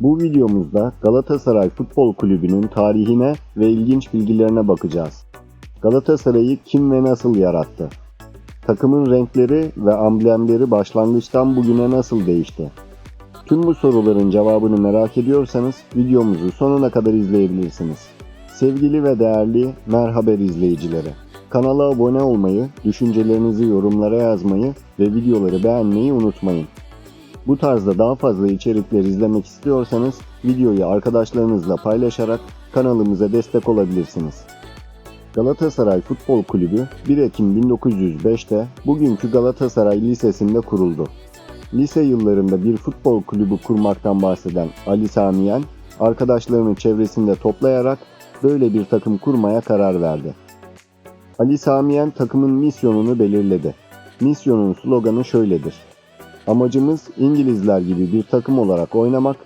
Bu videomuzda Galatasaray Futbol Kulübü'nün tarihine ve ilginç bilgilerine bakacağız. Galatasaray'ı kim ve nasıl yarattı? Takımın renkleri ve amblemleri başlangıçtan bugüne nasıl değişti? Tüm bu soruların cevabını merak ediyorsanız videomuzu sonuna kadar izleyebilirsiniz. Sevgili ve değerli Merhaber izleyicileri, kanala abone olmayı, düşüncelerinizi yorumlara yazmayı ve videoları beğenmeyi unutmayın. Bu tarzda daha fazla içerikler izlemek istiyorsanız videoyu arkadaşlarınızla paylaşarak kanalımıza destek olabilirsiniz. Galatasaray Futbol Kulübü 1 Ekim 1905'te bugünkü Galatasaray Lisesi'nde kuruldu. Lise yıllarında bir futbol kulübü kurmaktan bahseden Ali Samiyen, arkadaşlarını çevresinde toplayarak böyle bir takım kurmaya karar verdi. Ali Samiyen takımın misyonunu belirledi. Misyonun sloganı şöyledir. Amacımız İngilizler gibi bir takım olarak oynamak,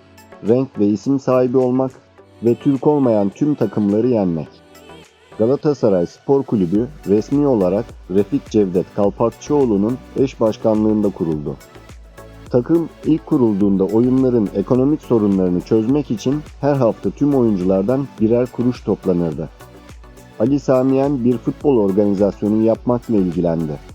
renk ve isim sahibi olmak ve Türk olmayan tüm takımları yenmek. Galatasaray Spor Kulübü resmi olarak Refik Cevdet Kalpakçıoğlu'nun eş başkanlığında kuruldu. Takım ilk kurulduğunda oyunların ekonomik sorunlarını çözmek için her hafta tüm oyunculardan birer kuruş toplanırdı. Ali Samiyen bir futbol organizasyonu yapmakla ilgilendi.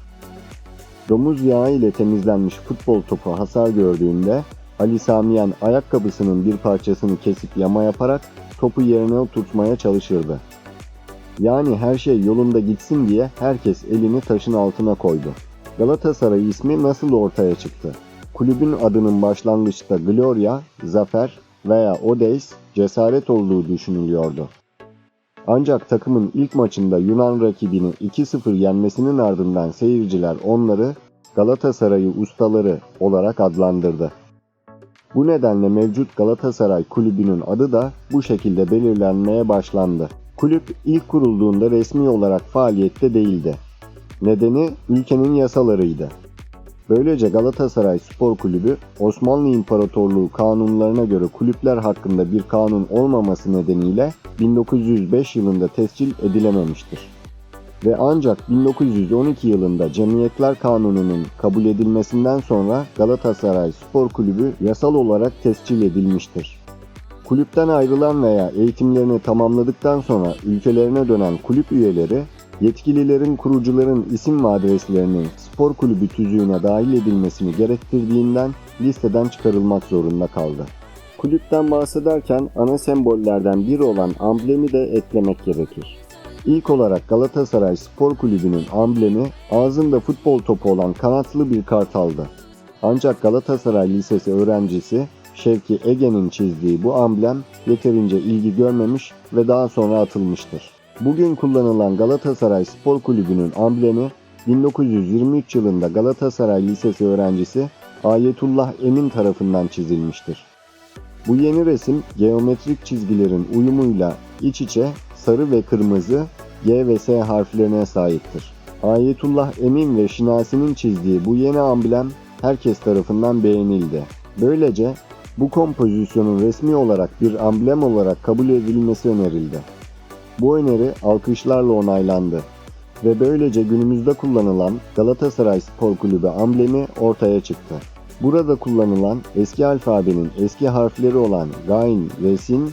Domuz yağı ile temizlenmiş futbol topu hasar gördüğünde Ali Samiyen ayakkabısının bir parçasını kesip yama yaparak topu yerine oturtmaya çalışırdı. Yani her şey yolunda gitsin diye herkes elini taşın altına koydu. Galatasaray ismi nasıl ortaya çıktı? Kulübün adının başlangıçta Gloria, Zafer veya Odeis cesaret olduğu düşünülüyordu. Ancak takımın ilk maçında Yunan rakibini 2-0 yenmesinin ardından seyirciler onları Galatasaray'ı ustaları olarak adlandırdı. Bu nedenle mevcut Galatasaray kulübünün adı da bu şekilde belirlenmeye başlandı. Kulüp ilk kurulduğunda resmi olarak faaliyette değildi. Nedeni ülkenin yasalarıydı. Böylece Galatasaray Spor Kulübü Osmanlı İmparatorluğu kanunlarına göre kulüpler hakkında bir kanun olmaması nedeniyle 1905 yılında tescil edilememiştir. Ve ancak 1912 yılında Cemiyetler Kanunu'nun kabul edilmesinden sonra Galatasaray Spor Kulübü yasal olarak tescil edilmiştir. Kulüpten ayrılan veya eğitimlerini tamamladıktan sonra ülkelerine dönen kulüp üyeleri yetkililerin kurucuların isim ve adreslerinin spor kulübü tüzüğüne dahil edilmesini gerektirdiğinden listeden çıkarılmak zorunda kaldı. Kulüpten bahsederken ana sembollerden biri olan amblemi de eklemek gerekir. İlk olarak Galatasaray Spor Kulübü'nün amblemi ağzında futbol topu olan kanatlı bir kartaldı. Ancak Galatasaray Lisesi öğrencisi Şevki Ege'nin çizdiği bu amblem yeterince ilgi görmemiş ve daha sonra atılmıştır. Bugün kullanılan Galatasaray Spor Kulübü'nün amblemi 1923 yılında Galatasaray Lisesi öğrencisi Ayetullah Emin tarafından çizilmiştir. Bu yeni resim geometrik çizgilerin uyumuyla iç içe sarı ve kırmızı G ve S harflerine sahiptir. Ayetullah Emin ve Şinasi'nin çizdiği bu yeni amblem herkes tarafından beğenildi. Böylece bu kompozisyonun resmi olarak bir amblem olarak kabul edilmesi önerildi. Bu öneri alkışlarla onaylandı ve böylece günümüzde kullanılan Galatasaray Spor Kulübü amblemi ortaya çıktı. Burada kullanılan eski alfabenin eski harfleri olan Gain ve Sin,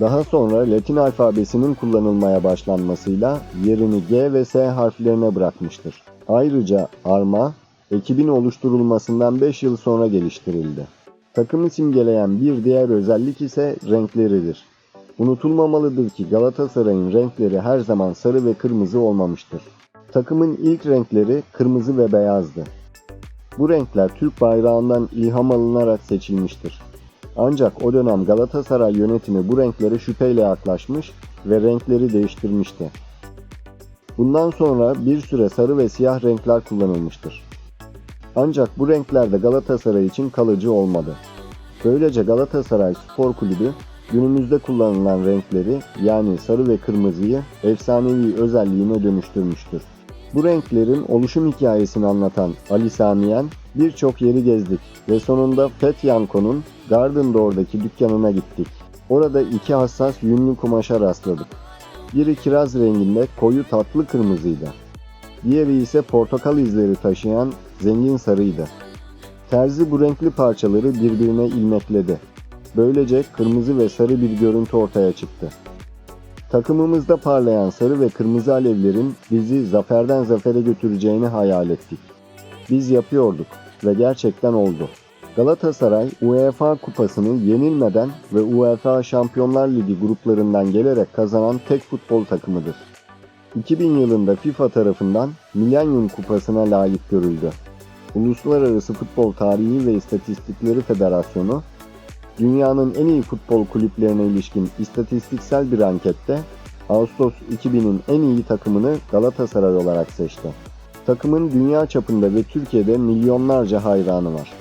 daha sonra Latin alfabesinin kullanılmaya başlanmasıyla yerini G ve S harflerine bırakmıştır. Ayrıca arma, ekibin oluşturulmasından 5 yıl sonra geliştirildi. Takımı simgeleyen bir diğer özellik ise renkleridir. Unutulmamalıdır ki Galatasaray'ın renkleri her zaman sarı ve kırmızı olmamıştır. Takımın ilk renkleri kırmızı ve beyazdı. Bu renkler Türk bayrağından ilham alınarak seçilmiştir. Ancak o dönem Galatasaray yönetimi bu renklere şüpheyle yaklaşmış ve renkleri değiştirmişti. Bundan sonra bir süre sarı ve siyah renkler kullanılmıştır. Ancak bu renkler de Galatasaray için kalıcı olmadı. Böylece Galatasaray Spor Kulübü günümüzde kullanılan renkleri yani sarı ve kırmızıyı efsanevi özelliğine dönüştürmüştür. Bu renklerin oluşum hikayesini anlatan Ali Samiyen birçok yeri gezdik ve sonunda Fetyanko'nun Garden Door'daki dükkanına gittik. Orada iki hassas yünlü kumaşa rastladık. Biri kiraz renginde koyu tatlı kırmızıydı. Diğeri ise portakal izleri taşıyan zengin sarıydı. Terzi bu renkli parçaları birbirine ilmekledi. Böylece kırmızı ve sarı bir görüntü ortaya çıktı. Takımımızda parlayan sarı ve kırmızı alevlerin bizi zaferden zafere götüreceğini hayal ettik. Biz yapıyorduk ve gerçekten oldu. Galatasaray UEFA kupasını yenilmeden ve UEFA Şampiyonlar Ligi gruplarından gelerek kazanan tek futbol takımıdır. 2000 yılında FIFA tarafından Milenyum Kupası'na layık görüldü. Uluslararası Futbol Tarihi ve İstatistikleri Federasyonu, dünyanın en iyi futbol kulüplerine ilişkin istatistiksel bir ankette Ağustos 2000'in en iyi takımını Galatasaray olarak seçti. Takımın dünya çapında ve Türkiye'de milyonlarca hayranı var.